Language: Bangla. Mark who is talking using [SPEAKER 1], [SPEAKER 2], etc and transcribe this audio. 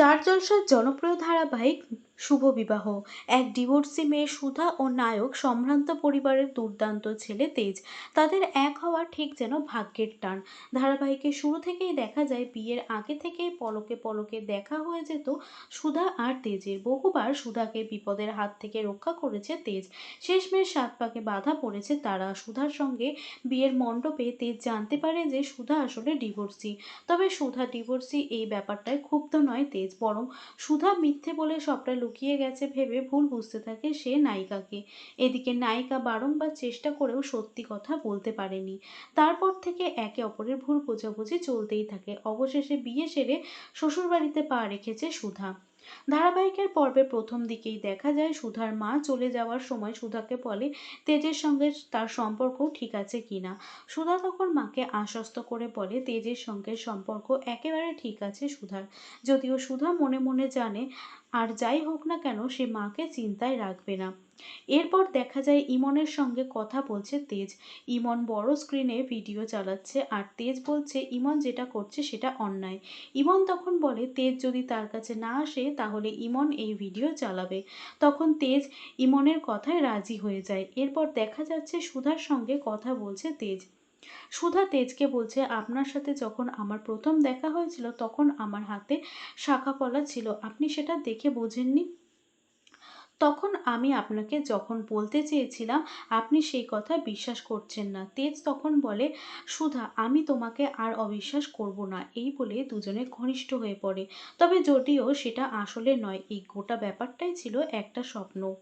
[SPEAKER 1] স্টার জলসার জনপ্রিয় ধারাবাহিক শুভ বিবাহ। এক ডিভোর্সি মেয়ে সুধা ও নায়ক সম্ভ্রান্ত পরিবারের দুর্দান্ত ছেলে তেজ। তাদের এক হওয়া ঠিক যেন ভাগ্যের টান। ধারাবাহিকের শুরু থেকেই দেখা যায় বিয়ের আগে থেকেই পলকে পলকে দেখা হয়ে যেত সুধা আর তেজের। বহুবার সুধাকে বিপদের হাত থেকে রক্ষা করেছে তেজ। শেষমেশ সাত পাকে বাধা পড়েছে তারা। সুধার সঙ্গে বিয়ের মণ্ডপে তেজ জানতে পারে যে সুধা আসলে ডিভোর্সি। তবে সুধা ডিভোর্সি এই ব্যাপারটায় ক্ষুব্ধ নয় তেজ, বরং সুধা মিথ্যে বলে সবটা লুকিয়ে গেছে ভেবে ভুল বুঝতে থাকে সে নায়িকাকে। এদিকে নায়িকা বারংবার চেষ্টা করেও সত্যি কথা বলতে পারেনি। তারপর থেকে একে অপরের ভুল বোঝাবুঝি চলতেই থাকে। অবশেষে বিয়ে সেরে শ্বশুরবাড়িতে পা রেখেছে সুধা। ধারাবাহিকের পর্বে প্রথম দিকেই দেখা যায় সুধার মা চলে যাওয়ার সময় সুধাকে বলে, তেজের সঙ্গে তার সম্পর্ক ঠিক আছে কিনা সুধা তখন মাকে আশ্বস্ত করে বলে, তেজের সঙ্গে সম্পর্ক একেবারে ঠিক আছে সুধার। যদিও সুধা মনে মনে জানে আর যাই হোক না কেন, সে মাকে চিন্তায় রাখবে না। এরপর দেখা যায় ইমনের সঙ্গে কথা বলছে তেজ। ইমন বড় স্ক্রিনে ভিডিও চালাচ্ছে আর তেজ বলছে, ইমন যেটা করছে সেটা অন্যায়। ইমন তখন বলে, তেজ যদি তার কাছে না আসে, তাহলে ইমন এই ভিডিও চালাবে। তখন তেজ ইমনের কথায় রাজি হয়ে যায়। এরপর দেখা যাচ্ছে সুধার সঙ্গে কথা বলছে তেজ। সুধা তেজকে বলছে, আপনার সাথে যখন আমার প্রথম দেখা হয়েছিল, তখন আমার হাতে শাখা পলা ছিল। আপনি সেটা দেখে বোঝেননি? তখন আমি আপনাকে যখন বলতে চেয়েছিলাম, আপনি সেই কথা বিশ্বাস করছেন না। তেজ তখন বলে, সুধা, আমি তোমাকে আর অবিশ্বাস করব না। এই বলে দুজনে ঘনিষ্ঠ হয়ে পড়ে। তবে যদিও সেটা আসলে নয়, এই গোটা ব্যাপারটাই ছিল একটা স্বপ্ন।